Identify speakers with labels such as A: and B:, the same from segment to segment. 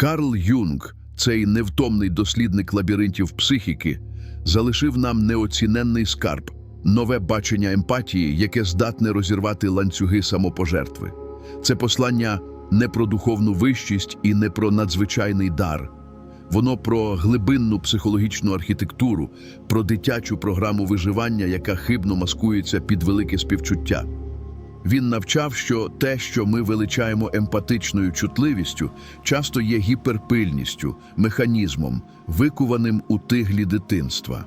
A: Карл Юнг, цей невтомний дослідник лабіринтів психіки, залишив нам неоціненний скарб, нове бачення емпатії, яке здатне розірвати ланцюги самопожертви. Це послання не про духовну вищість і не про надзвичайний дар. Воно про глибинну психологічну архітектуру, про дитячу програму виживання, яка хибно маскується під велике співчуття. Він навчав, що те, що ми величаємо емпатичною чутливістю, часто є гіперпильністю, механізмом, викуваним у тиглі дитинства.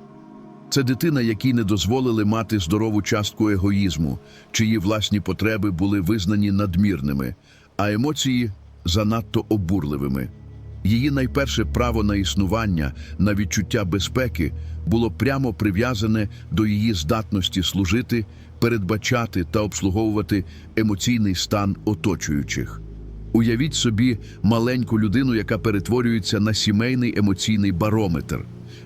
A: Це дитина, якій не дозволили мати здорову частку егоїзму, чиї власні потреби були визнані надмірними, а емоції занадто обурливими. Її найперше право на існування, на відчуття безпеки було прямо прив'язане до її здатності служити, передбачати та обслуговувати емоційний стан оточуючих. Уявіть собі маленьку людину, яка перетворюється на сімейний емоційний барометр.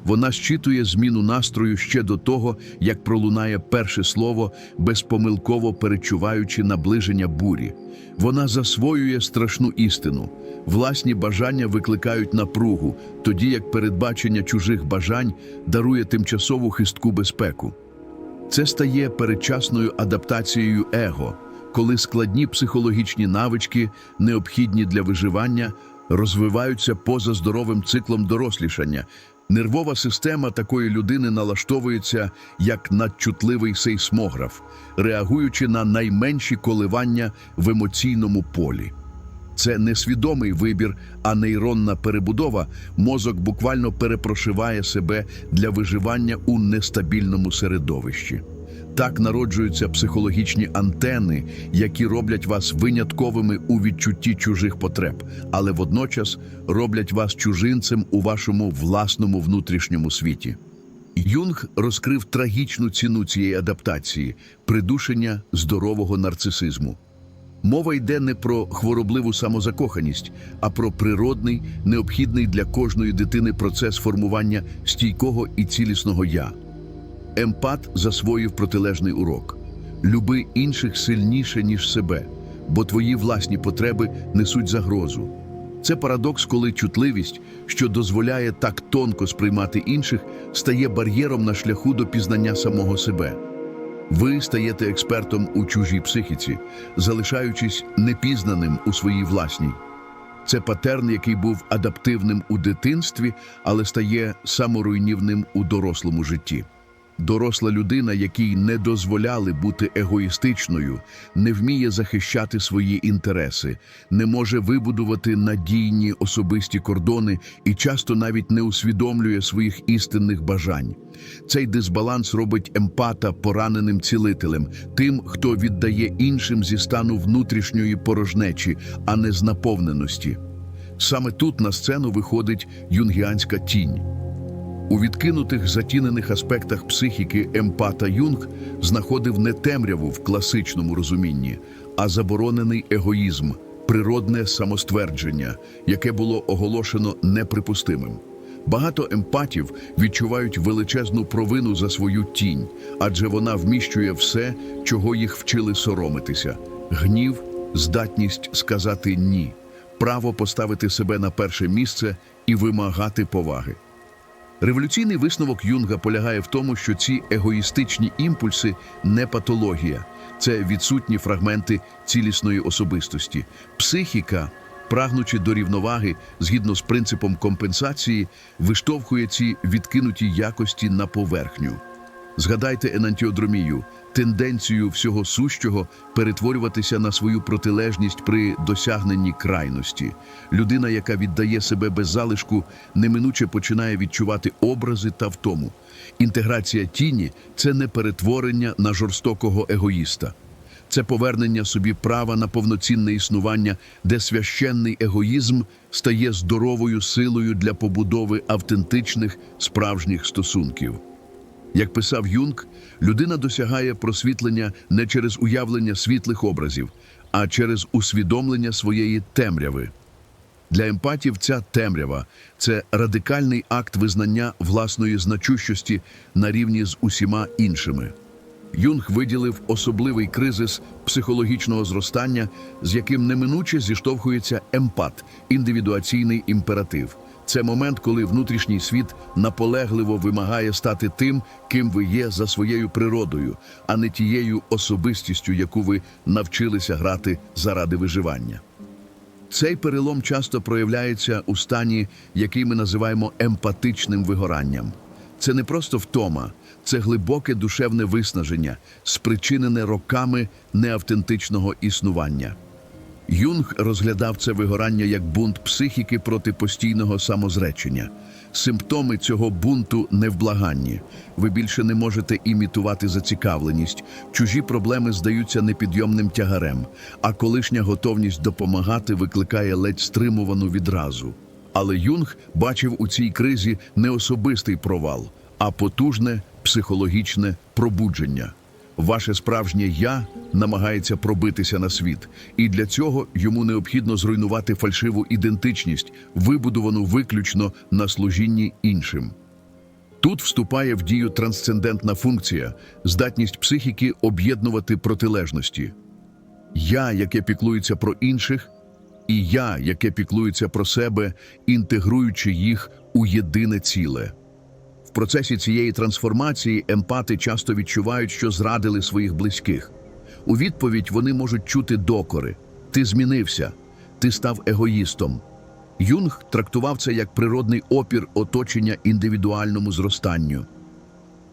A: Вона щитує зміну настрою ще до того, як пролунає перше слово, безпомилково перечуваючи наближення бурі. Вона засвоює страшну істину. Власні бажання викликають напругу, тоді як передбачення чужих бажань дарує тимчасову хистку безпеку. Це стає передчасною адаптацією его, коли складні психологічні навички, необхідні для виживання, розвиваються поза здоровим циклом дорослішання. Нервова система такої людини налаштовується як надчутливий сейсмограф, реагуючи на найменші коливання в емоційному полі. Це не свідомий вибір, а нейронна перебудова мозок буквально перепрошиває себе для виживання у нестабільному середовищі. Так народжуються психологічні антени, які роблять вас винятковими у відчутті чужих потреб, але водночас роблять вас чужинцем у вашому власному внутрішньому світі. Юнг розкрив трагічну ціну цієї адаптації придушення здорового нарцисизму. Мова йде не про хворобливу самозакоханість, а про природний, необхідний для кожної дитини процес формування стійкого і цілісного я. Емпат засвоїв протилежний урок: люби інших сильніше, ніж себе, бо твої власні потреби несуть загрозу. Це парадокс, коли чутливість, що дозволяє так тонко сприймати інших, стає бар'єром на шляху до пізнання самого себе. Ви стаєте експертом у чужій психіці, залишаючись непізнаним у своїй власній. Це патерн, який був адаптивним у дитинстві, але стає саморуйнівним у дорослому житті. Доросла людина, якій не дозволяли бути егоїстичною, не вміє захищати свої інтереси, не може вибудувати надійні особисті кордони і часто навіть не усвідомлює своїх істинних бажань. Цей дисбаланс робить емпата пораненим цілителем, тим, хто віддає іншим зі стану внутрішньої порожнечі, а не з наповненості. Саме тут на сцену виходить юнгіанська тінь. У відкинутих затінених аспектах психіки емпата Юнг знаходив не темряву в класичному розумінні, а заборонений егоїзм, природне самоствердження, яке було оголошено неприпустимим. Багато емпатів відчувають величезну провину за свою тінь, адже вона вміщує все, чого їх вчили соромитися: гнів, здатність сказати ні, право поставити себе на перше місце і вимагати поваги. Революційний висновок Юнга полягає в тому, що ці егоїстичні імпульси не патологія, це відсутні фрагменти цілісної особистості. Психіка, прагнучи до рівноваги згідно з принципом компенсації, виштовхує ці відкинуті якості на поверхню. Згадайте енантіодромію, тенденцію всього сущого перетворюватися на свою протилежність при досягненні крайності. Людина, яка віддає себе без залишку, неминуче починає відчувати образи та втому. Інтеграція тіні це не перетворення на жорстокого егоїста. Це повернення собі права на повноцінне існування, де священний егоїзм стає здоровою силою для побудови автентичних справжніх стосунків. Як писав Юнг, людина досягає просвітлення не через уявлення світлих образів, а через усвідомлення своєї темряви. Для емпатів ця темрява це радикальний акт визнання власної значущості на рівні з усіма іншими. Юнг виділив особливий кризис психологічного зростання, з яким неминуче зіштовхується емпат, індивідуаційний імператив. Це момент, коли внутрішній світ наполегливо вимагає стати тим, ким ви є за своєю природою, а не тією особистістю, яку ви навчилися грати заради виживання. Цей перелом часто проявляється у стані, який ми називаємо емпатичним вигоранням. Це не просто втома, це глибоке душевне виснаження, спричинене роками неавтентичного існування. Юнг розглядав це вигорання як бунт психіки проти постійного самозречення. Симптоми цього бунту невблаганні. Ви більше не можете імітувати зацікавленість, чужі проблеми здаються непідйомним тягарем, а колишня готовність допомагати викликає ледь стримувану відразу. Але Юнг бачив у цій кризі не особистий провал, а потужне психологічне пробудження. Ваше справжнє я намагається пробитися на світ, і для цього йому необхідно зруйнувати фальшиву ідентичність, вибудовану виключно на служінні іншим. Тут вступає в дію трансцендентна функція, здатність психіки об'єднувати протилежності. Я, яке піклується про інших, і я, яке піклується про себе, інтегруючи їх у єдине ціле. Процесі цієї трансформації емпати часто відчувають, що зрадили своїх близьких. У відповідь вони можуть чути докори: ти змінився, ти став егоїстом. Юнг трактував це як природний опір оточення індивідуальному зростанню.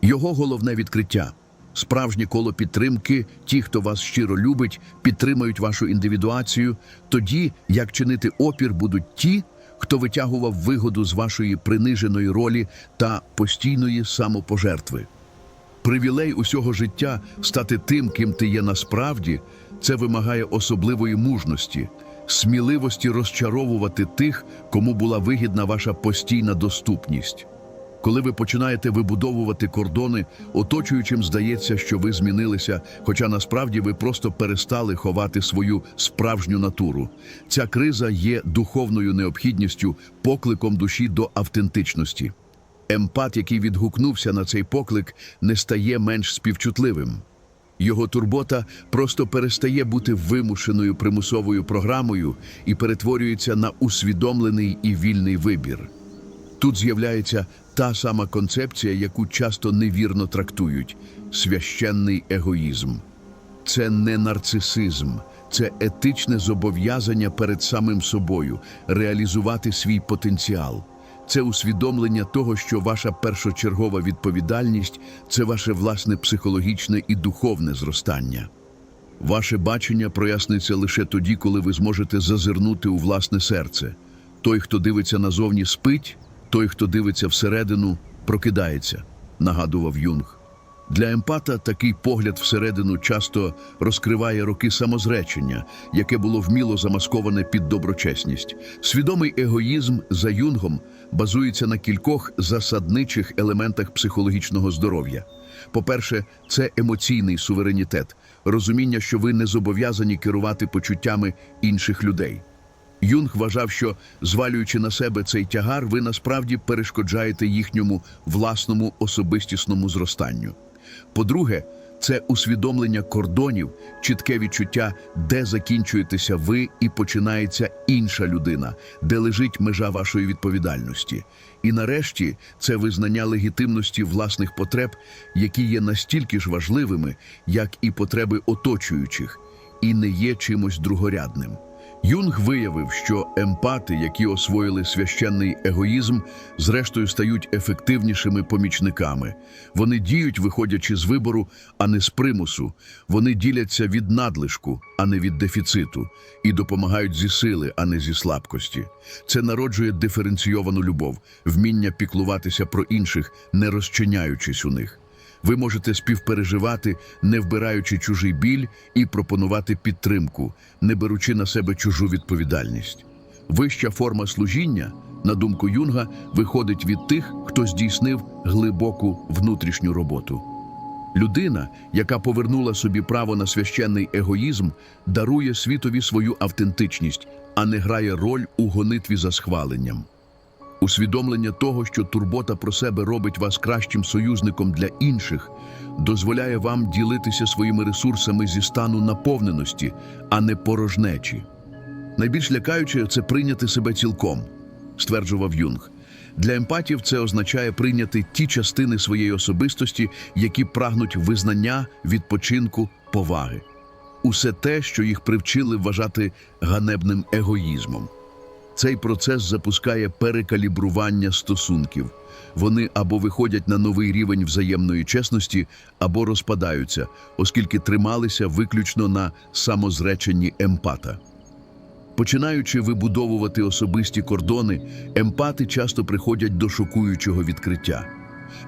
A: Його головне відкриття справжнє коло підтримки, ті, хто вас щиро любить, підтримають вашу індивідуацію, тоді як чинити опір будуть ті, хто витягував вигоду з вашої приниженої ролі та постійної самопожертви. Привілей усього життя стати тим, ким ти є насправді, це вимагає особливої мужності, сміливості розчаровувати тих, кому була вигідна ваша постійна доступність. Коли ви починаєте вибудовувати кордони, оточуючим здається, що ви змінилися, хоча насправді ви просто перестали ховати свою справжню натуру. Ця криза є духовною необхідністю, покликом душі до автентичності. Емпат, який відгукнувся на цей поклик, не стає менш співчутливим. Його турбота просто перестає бути вимушеною примусовою програмою і перетворюється на усвідомлений і вільний вибір. Тут з'являється та сама концепція, яку часто невірно трактують священний егоїзм. Це не нарцисизм, це етичне зобов'язання перед самим собою реалізувати свій потенціал. Це усвідомлення того, що ваша першочергова відповідальність це ваше власне психологічне і духовне зростання. Ваше бачення проясниться лише тоді, коли ви зможете зазирнути у власне серце. Той, хто дивиться назовні, спить, той, хто дивиться всередину, прокидається, нагадував Юнг. Для емпата такий погляд всередину часто розкриває роки самозречення, яке було вміло замасковане під доброчесність. Свідомий егоїзм за юнгом базується на кількох засадничих елементах психологічного здоров'я. По-перше, це емоційний суверенітет, розуміння, що ви не зобов'язані керувати почуттями інших людей. Юнг вважав, що, звалюючи на себе цей тягар, ви насправді перешкоджаєте їхньому власному особистісному зростанню. По-друге, це усвідомлення кордонів, чітке відчуття, де закінчуєтеся ви і починається інша людина, де лежить межа вашої відповідальності. І нарешті це визнання легітимності власних потреб, які є настільки ж важливими, як і потреби оточуючих, і не є чимось другорядним. Юнг виявив, що емпати, які освоїли священний егоїзм, зрештою стають ефективнішими помічниками. Вони діють, виходячи з вибору, а не з примусу. Вони діляться від надлишку, а не від дефіциту, і допомагають зі сили, а не зі слабкості. Це народжує диференційовану любов, вміння піклуватися про інших, не розчиняючись у них. Ви можете співпереживати, не вбираючи чужий біль, і пропонувати підтримку, не беручи на себе чужу відповідальність. Вища форма служіння, на думку Юнга, виходить від тих, хто здійснив глибоку внутрішню роботу. Людина, яка повернула собі право на священний егоїзм, дарує світові свою автентичність, а не грає роль у гонитві за схваленням. Усвідомлення того, що турбота про себе робить вас кращим союзником для інших, дозволяє вам ділитися своїми ресурсами зі стану наповненості, а не порожнечі. Найбільш лякаюче це прийняти себе цілком, стверджував Юнг. Для емпатів це означає прийняти ті частини своєї особистості, які прагнуть визнання, відпочинку, поваги. Усе те, що їх привчили вважати ганебним егоїзмом. Цей процес запускає перекалібрування стосунків. Вони або виходять на новий рівень взаємної чесності, або розпадаються, оскільки трималися виключно на самозреченні емпата. Починаючи вибудовувати особисті кордони, емпати часто приходять до шокуючого відкриття.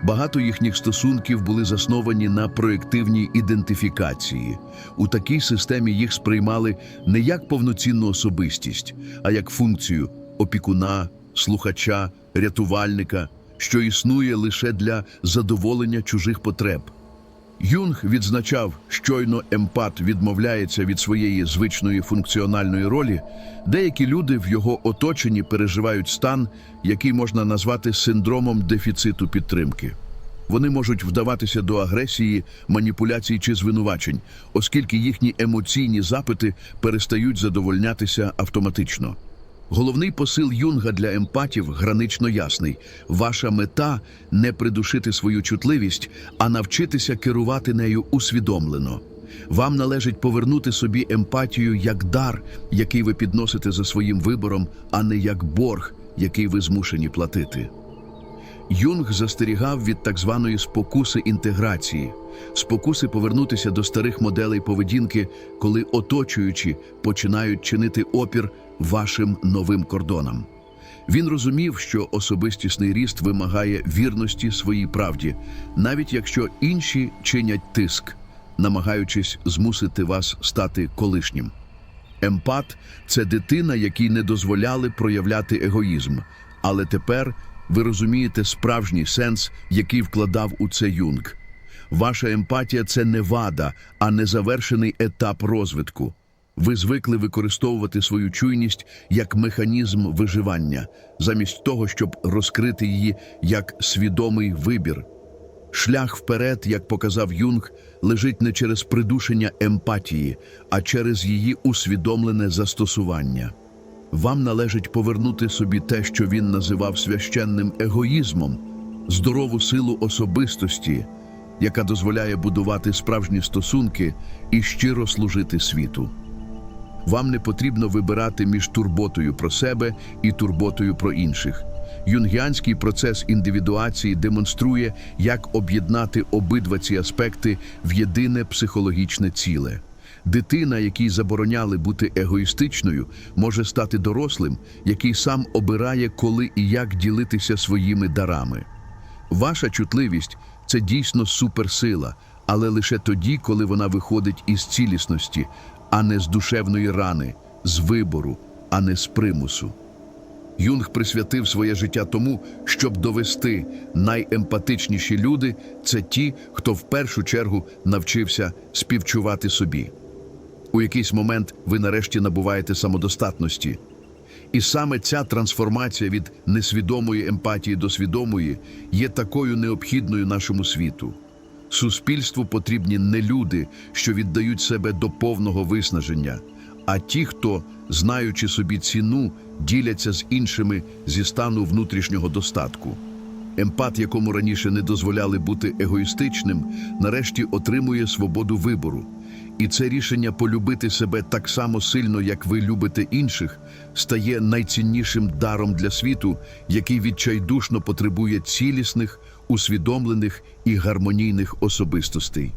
A: Багато їхніх стосунків були засновані на проєктивній ідентифікації. У такій системі їх сприймали не як повноцінну особистість, а як функцію опікуна, слухача, рятувальника, що існує лише для задоволення чужих потреб. Юнг відзначав, щойно емпат відмовляється від своєї звичної функціональної ролі, деякі люди в його оточенні переживають стан, який можна назвати синдромом дефіциту підтримки. Вони можуть вдаватися до агресії, маніпуляцій чи звинувачень, оскільки їхні емоційні запити перестають задовольнятися автоматично. Головний посил Юнга для емпатів гранично ясний. Ваша мета не придушити свою чутливість, а навчитися керувати нею усвідомлено. Вам належить повернути собі емпатію як дар, який ви підносите за своїм вибором, а не як борг, який ви змушені платити. Юнг застерігав від так званої спокуси інтеграції, спокуси повернутися до старих моделей поведінки, коли оточуючі починають чинити опір вашим новим кордонам. Він розумів, що особистісний ріст вимагає вірності своїй правді, навіть якщо інші чинять тиск, намагаючись змусити вас стати колишнім. Емпат це дитина, якій не дозволяли проявляти егоїзм, але тепер ви розумієте справжній сенс, який вкладав у це Юнг. Ваша емпатія це не вада, а незавершений етап розвитку. Ви звикли використовувати свою чуйність як механізм виживання, замість того, щоб розкрити її як свідомий вибір. Шлях вперед, як показав Юнг, лежить не через придушення емпатії, а через її усвідомлене застосування. Вам належить повернути собі те, що він називав священним егоїзмом, здорову силу особистості, яка дозволяє будувати справжні стосунки і щиро служити світу. Вам не потрібно вибирати між турботою про себе і турботою про інших. Юнгіанський процес індивідуації демонструє, як об'єднати обидва ці аспекти в єдине психологічне ціле. Дитина, якій забороняли бути егоїстичною, може стати дорослим, який сам обирає, коли і як ділитися своїми дарами. Ваша чутливість це дійсно суперсила, але лише тоді, коли вона виходить із цілісності, а не з душевної рани, з вибору, а не з примусу. Юнг присвятив своє життя тому, щоб довести найемпатичніші люди це ті, хто в першу чергу навчився співчувати собі. У якийсь момент ви нарешті набуваєте самодостатності. І саме ця трансформація від несвідомої емпатії до свідомої є такою необхідною нашому світу. Суспільству потрібні не люди, що віддають себе до повного виснаження, а ті, хто, знаючи собі ціну, діляться з іншими зі стану внутрішнього достатку. Емпат, якому раніше не дозволяли бути егоїстичним, нарешті отримує свободу вибору. І це рішення полюбити себе так само сильно, як ви любите інших, стає найціннішим даром для світу, який відчайдушно потребує цілісних, усвідомлених і гармонійних особистостей.